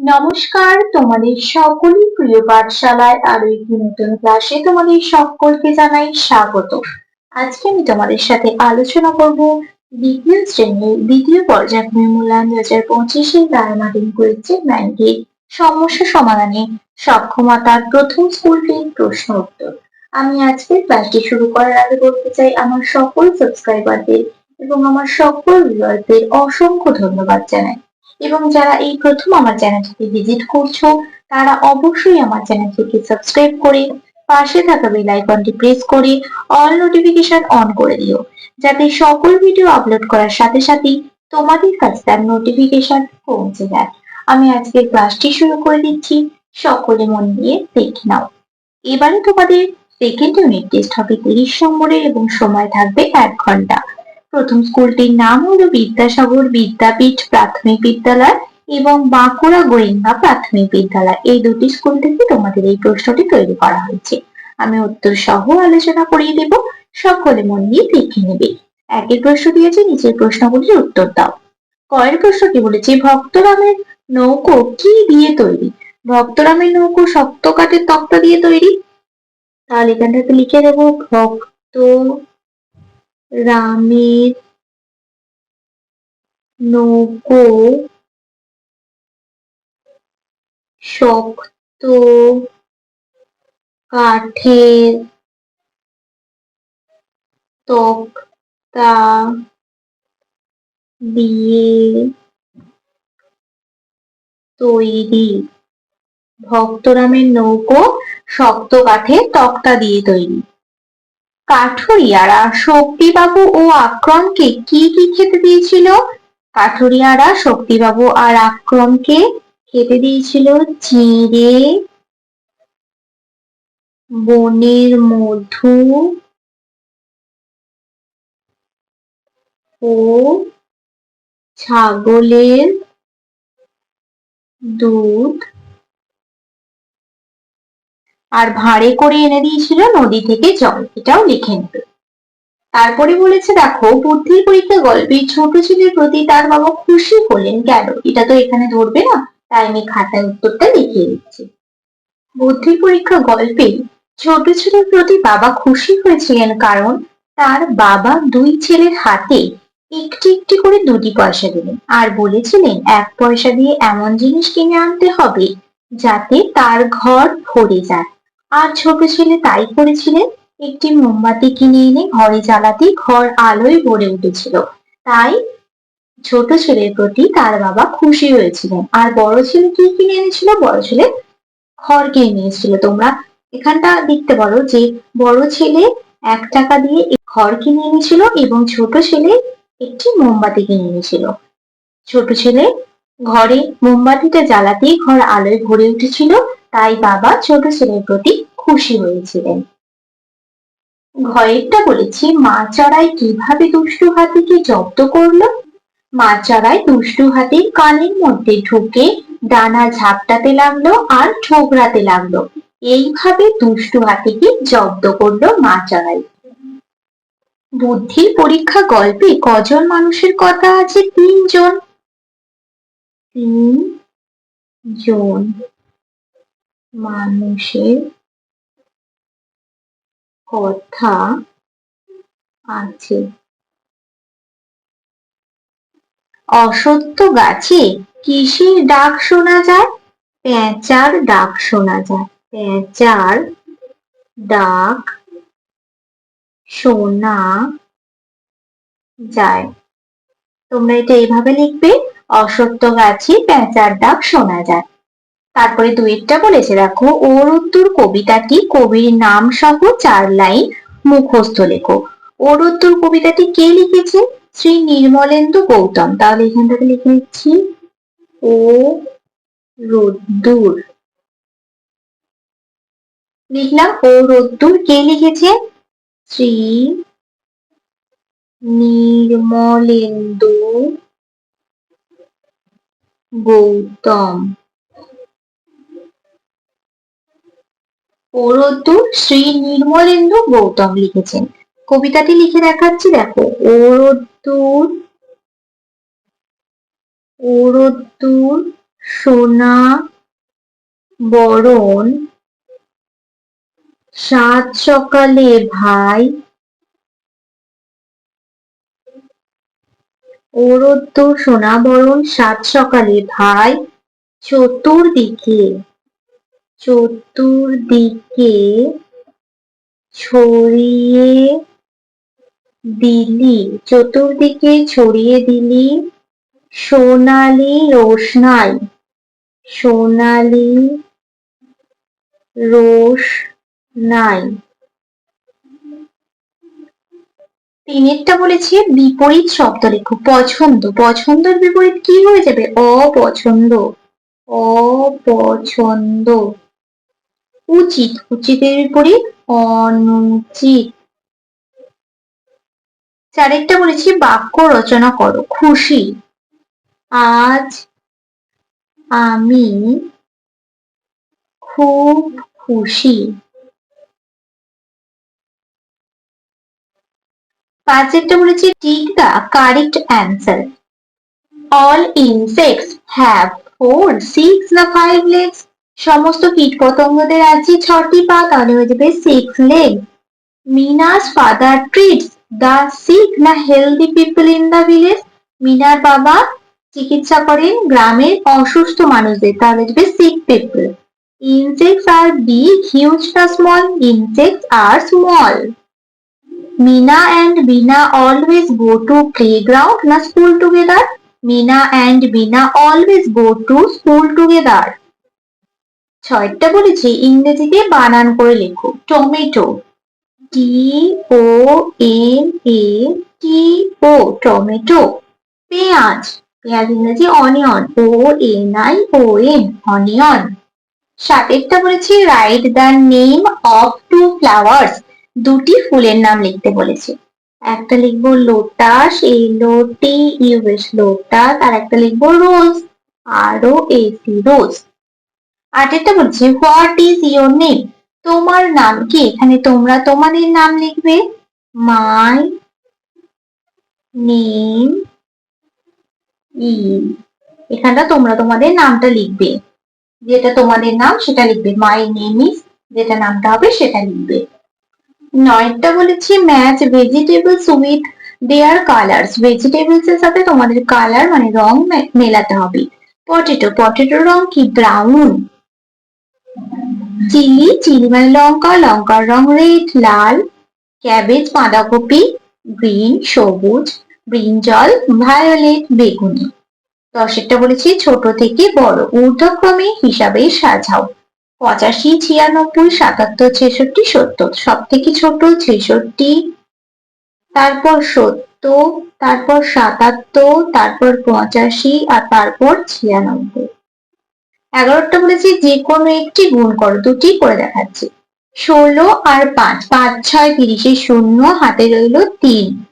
নমস্কার, তোমাদের সকলই প্রিয় পাঠশালায় আরও একটি নতুন ক্লাসে তোমাদের সকলকে জানাই স্বাগত। আজকে আমি তোমাদের সাথে আলোচনা করব দ্বিতীয় শ্রেণির দ্বিতীয় পর্যায়ক্রমে মূল্যায়ন দু হাজার পঁচিশের রায়মার্টিন পরীক্ষা ব্যাংকের সমস্যা সমাধানে সক্ষমতার প্রথম স্কুলটির প্রশ্ন উত্তর। আমি আজকের ক্লাসটি শুরু করার আগে বলতে চাই, আমার সকল সাবস্ক্রাইবারদের এবং আমার সকল ভিউয়ারদের অসংখ্য ধন্যবাদ জানাই। এবং যারা এই প্রথম আমার চ্যানেলটিকে ভিজিট করছ, তারা অবশ্যই আমার চ্যানেলটিকে সাবস্ক্রাইব করে, পাশে থাকা বেল আইকনটি প্রেস করে অল নোটিফিকেশন অন করে দিও। যাতে সকল ভিডিও আপলোড করার সাথে সাথেই তোমাদের কাছে তার নোটিফিকেশন পৌঁছে যায়। আমি আজকের ক্লাসটি শুরু করে দিচ্ছি। সকলে মন দিয়ে দেখে নাও। এবারে তোমাদের সেকেন্ড ইউনিট টেস্ট হবে তিরিশ নম্বরের এবং সময় থাকবে এক ঘণ্টা। প্রথম স্কুলটির নাম হলো বিদ্যাসাগর বিদ্যাপীঠ প্রাথমিক বিদ্যালয় এবং বাঁকুড়া গোয়েন্দা প্রাথমিক বিদ্যালয়। এই দুটি স্কুল থেকে তোমাদের এই প্রশ্নটি তৈরি করা হয়েছে। আমি উত্তর সহ আলোচনা করিয়ে দেব। সকলে মন দিয়ে দেখে নেবে। একের প্রশ্ন দিয়েছে, নিচের প্রশ্নগুলির উত্তর দাও। কয়ের প্রশ্নটি বলেছে, ভক্তরামের নৌকো কি দিয়ে তৈরি? ভক্তরামের নৌকো শক্ত কাঠের তক্তা দিয়ে তৈরি। তাহলে এখানটাতে লিখে দেবো, ভক্ত রামের নৌকো শক্ত কাঠের তক্তা দিয়ে তৈরি। ভক্তরামের নৌকো শক্ত কাঠের তক্তা দিয়ে তৈরি। কাঠুরিয়ারা, শক্তিবাবু ও আক্রমকে কি কি খেতে দিয়েছিল? কাঠুরিয়ারা, শক্তিবাবু আর আক্রমকে খেতে দিয়েছিল চিঁড়ে বনের মধু ও ছাগলের দুধ। আর ভাঁড়ে করে এনে দিয়েছিল নদী থেকে জল, এটাও লিখে নেবে। তারপরে বলেছে, দেখো, বুদ্ধির পরীক্ষা গল্পে ছোট ছেলের প্রতি তার বাবা খুশি হলেন কেন? এটা তো এখানে ধরবে না, তাই আমি খাতায় উত্তরটা লিখিয়ে দিচ্ছি। বুদ্ধির পরীক্ষা গল্পে ছোট ছেলের প্রতি বাবা খুশি হয়েছিলেন কারণ তার বাবা দুই ছেলের হাতে একটি একটি করে দুটি পয়সা দিলেন আর বলেছিলেন, এক পয়সা দিয়ে এমন জিনিস কিনে আনতে হবে যাতে তার ঘর ভরে যায়। আর ছোট ছেলে তাই করেছিলেন, একটি মোমবাতি কিনে এনে ঘরে জ্বালাতে ঘর আলোয় ভরে উঠেছিল। তাই ছোট ছেলের প্রতি তার বাবা খুশি হয়েছিলেন। আর বড় ছেলে কি কিনে এনেছিল? বড় ছেলে খড় কিনে নিয়েছিল। তোমরা এখানটা দেখতে পারো যে বড় ছেলে এক টাকা দিয়ে খড় কিনে এনেছিল এবং ছোট ছেলে একটি মোমবাতি কিনে এনেছিল। ছোট ছেলে ঘরে মোমবাতিটা জ্বালাতেই ঘর আলোয় ভরে উঠেছিল। তাই বাবা ছোট ছেলের প্রতি খুশি হয়েছিলেন। ঘয়েরটা বলেছি, মা চড়াই কীভাবে দুষ্টু হাতিকে জব্দ করল? মা চড়াই দুষ্টু হাতির কানের মধ্যে ঢুকে ডানা ঝাপটাতে লাগল আর ঠোকরাতে লাগল। এইভাবে দুষ্টু হাতিকে জব্দ করল মা চড়াই। বুদ্ধির পরীক্ষা গল্পে কজন মানুষের কথা আছে? তিনজন। তিন জন মানুষের কথা আছে। অসত্য গাছে কিসের ডাক শোনা যায়? পেঁচার ডাক শোনা যায়। পেঁচার ডাক শোনা যায়। তোমরা এটা এইভাবে লিখবে, অসত্য গাছে পেঁচার ডাক শোনা যায়। তারপরে দুয়েরটা বলেছে, দেখো, ওর উত্তর কবিতাটি কবির নাম সহ চার লাইন মুখস্থ লেখো। ওর উত্তর কবিতাটি কে লিখেছে শ্রী নির্মলেন্দু গৌতম। তাহলে এখান থেকে লিখে নিচ্ছি। ও রোদ্দুর। লিখলাম, ও রোদ্দুর কে লিখেছে শ্রী নির্মলেন্দু গৌতম। ওরদ্দুর শ্রী নির্মলেন্দু গৌতম লিখেছেন। কবিতাটি লিখে দেখাচ্ছি, দেখো। ওরদ্দুর ওরদ্দুর, সোনা, বরণ, সাত সকালে ভাই। ওরদ্দ সোনাবরণ সাত সকালে ভাই। চতুর্দিকে চতুর্দিকে ছড়িয়ে দিলি, চতুর্দিকে ছড়িয়ে দিলি সোনালি রোশনাই, সোনালি রোশ নাই তিনেরটা বলেছি, বিপরীত শব্দ লেখো, পছন্দ। পছন্দের বিপরীত কি হয়ে যাবে? অপছন্দ। অপছন্দ। উচিত, উচিতের বিপরীত অনুচিত। চারেরটা বলেছি, বাক্য রচনা করো, খুশি। আজ আমি খুব খুশি। পাঁচেরটা বলেছি tick the correct answer all insects have four six না ফাইভ লেগস সমস্ত কীট পতঙ্গদের আছে ছটি পা তাহলে হয়ে যাবে six leg Mina's father treats the sick না healthy people in the village মিনার বাবা চিকিৎসা করেন গ্রামের অসুস্থ মানুষদের, তাহলে যাবে sick people insects are big huge না small insects are small Mina and Bina always go to playground না school together Mina and Bina always go to school together ছয়টা বলেছি, ইংরেজিতে বানান করে লেখো। Tomato. T O N A T O tomato. পেঁয়াজ। পেঁয়াজ ইংরেজি onion O N I O N onion সাতেরটা বলেছি write the name of two flowers দুটি ফুলের নাম লিখতে বলেছে। একটা লিখব লোটাস এলো টি ইউএস লোটাস আর একটা লিখব রোজ আর ও এসি রোজ আটেরটা বলছে হোয়াট ইজ ইয়োর নেম তোমার নাম কি? এখানে তোমরা তোমাদের নাম লিখবে মাই নেম ই এখানটা তোমরা তোমাদের নামটা লিখবে। যেটা তোমাদের নাম, সেটা লিখবে। মাই নেম ইজ যেটা নামটা হবে, সেটা লিখবে। নয়টা বলেছি match vegetables with their colours vegetables এর সাথে তোমাদের কালার মানে রং মেলাতে হবে। পটেটো পটেটোর রং কি? ব্রাউন চিলি চিলি মানে লঙ্কা, লঙ্কার রং রেড লাল ক্যাবেজ বাঁধাকপি গ্রিন সবুজ ব্রিঞ্জল ভায়োলেট বেগুনি। দশেরটা বলেছি, ছোট থেকে বড়। ঊর্ধ্বক্রমে হিসাবে সাজাও। পঁচাশি, ছিয়ানব্বই, সাতাত্তর, ছেষট্টি, সত্তর। সব থেকে ছোট ছেষট্টি, তারপর সত্তর, তারপর সাতাত্তর, তারপর পঁচাশি, আর তারপর ছিয়ানব্বই। এগারোটা বলেছি যে কোনো একটি গুণ করো, দুটি করে দেখাচ্ছি। ষোলো আর পাঁচ পাঁচ, ছয়, তিরিশে শূন্য, হাতে রইল তিন।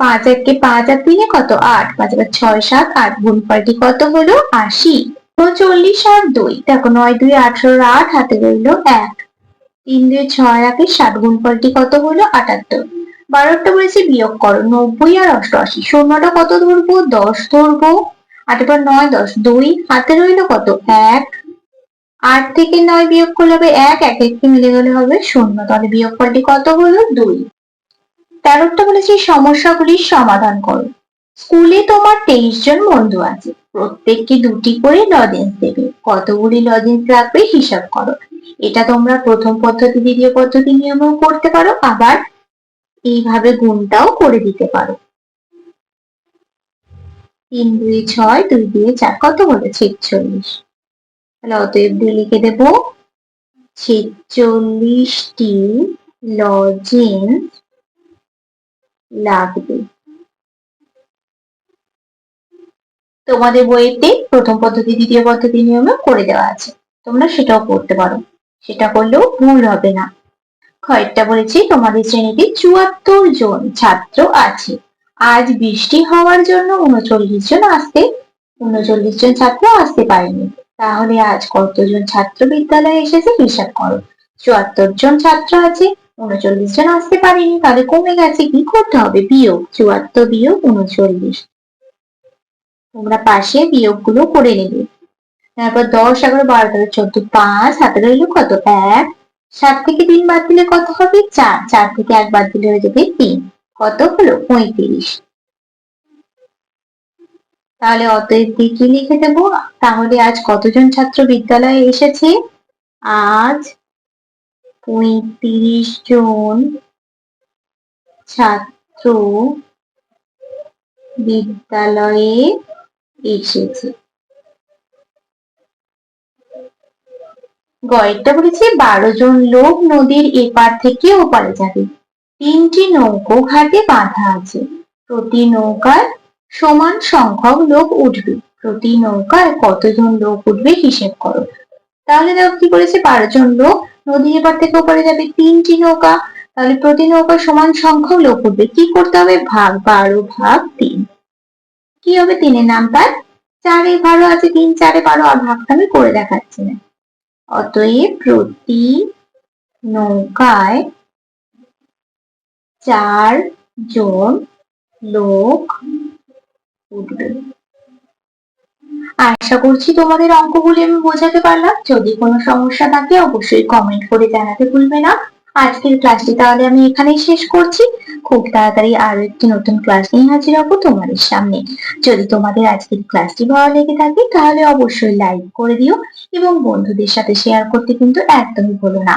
পাঁচ একে পাঁচ আর তিনে কত? আট। পাঁচ এবার ছয়, সাত, আট। গুণ পাল্টি কত হলো? আশি। চল্লিশ আর দুই। দেখো নয়, দুই, আঠারো, আট, হাতে রইল এক। তিন, দুই, ছয়, একে ষাট গুণ পাল্টি কত হলো? আটাত্তর। বারোটা বলেছি বিয়োগ করো, নব্বই আর অষ্টআশি। শূন্যটা কত ধরবো? দশ ধরবো। আট পর নয়, দশ। দুই, হাতে রইল কত? এক। আট থেকে নয় বিয়োগ করলে হবে এক এক একটি মিলে গেলে হবে শূন্য। তাহলে বিয়োগ ফলটি কত হলো? দুই। তেরোটা বলেছি সমস্যাগুলির সমাধান করো। স্কুলে তোমার তেইশ জন বন্ধু আছে। প্রত্যেককে দুটি করে লজেন্স দেবে। কতগুলি লজেন্স লাগবে হিসাব করো। এটা তোমরা প্রথম পদ্ধতি, দ্বিতীয় পদ্ধতি নিয়মেও করতে পারো। আবার এইভাবে গুণটাও করে দিতে পারো। তিন, দুই, ছয়, দুই দিয়ে চার। কত হলো ছেচল্লিশ। তাহলে অতএব দিয়ে লিখে দেব। ছেচল্লিশটি লজেন্স লাগবে। তোমাদের বইতে প্রথম পদ্ধতি, দ্বিতীয় পদ্ধতি নিয়মে করে দেওয়া আছে। তোমরা সেটাও করতে পারো। সেটা করলেও ভুল হবে না। কয়েকটা বলেছি। তোমাদের শ্রেণীতে চুয়াত্তর জন ছাত্র আছে। আজ বৃষ্টি হওয়ার জন্য উনচল্লিশ জন আসতে, উনচল্লিশ জন ছাত্র আসতে পারেনি। তাহলে আজ কতজন ছাত্র বিদ্যালয়ে এসেছে হিসাব করো। চুয়াত্তর জন ছাত্র আছে, উনচল্লিশ জন আসতে পারেনি। তাহলে কমে গেছে, কি করতে হবে? বিয়োগ, চুয়াত্তর বিয়োগ, উনচল্লিশ। তোমরা পাশে বিয়োগগুলো করে নেবে। তারপর দশ, এগারো, বারো, তেরো, চোদ্দ, পাঁচ হাতে রইল কত? এক। সাত থেকে তিন বাদ দিলে কত হবে? চার। চার থেকে এক বাদ দিলে হয়ে যাবে তিন। কত হলো? পঁয়ত্রিশ। তাহলে অতএব দিয়ে কি লিখে দেবো? তাহলে আজ কতজন ছাত্র বিদ্যালয়ে এসেছে? আজ পঁয়ত্রিশ জন ছাত্র বিদ্যালয়ে এসেছে। গয়েরটা বলেছে বারো জন লোক নদীর এপার থেকে ওপারে যাবে। তিনটি নৌকো ঘাটে বাঁধা আছে। প্রতি নৌকায় সমান সংখ্যক লোক উঠবে। প্রতি নৌকায় কতজন লোক উঠবে হিসেব করো। তাহলে দেখো কি করেছে? বারো জন লোক। নদীর এপার থেকে ওপারে যাবে তিনটি নৌকা। তাহলে প্রতি নৌকায় সমান সংখ্যক লোক উঠবে। কি করতে হবে? ভাগ বারো, ভাগ তিন। কি হবে? তিনের নাম তার? চারে বারো আছে। তিন, চারে বারো। আর ভাগটা আমি করে দেখাচ্ছি না। অতএব প্রতি নৌকায় চার জন লোক উঠবে। আশা করছি তোমাদের অঙ্কগুলি আমি বোঝাতে পারলাম। যদি কোনো সমস্যা থাকে, অবশ্যই কমেন্ট করে জানাতে ভুলবে না। আজকের ক্লাসটি তাহলে আমি এখানেই শেষ করছি। খুব তাড়াতাড়ি আরও একটি নতুন ক্লাস নিয়ে হাজির হব তোমাদের সামনে। যদি তোমাদের আজকের ক্লাসটি ভালো লেগে থাকে, তাহলে অবশ্যই লাইক করে দিও এবং বন্ধুদের সাথে শেয়ার করতে কিন্তু একদমই ভুলো না।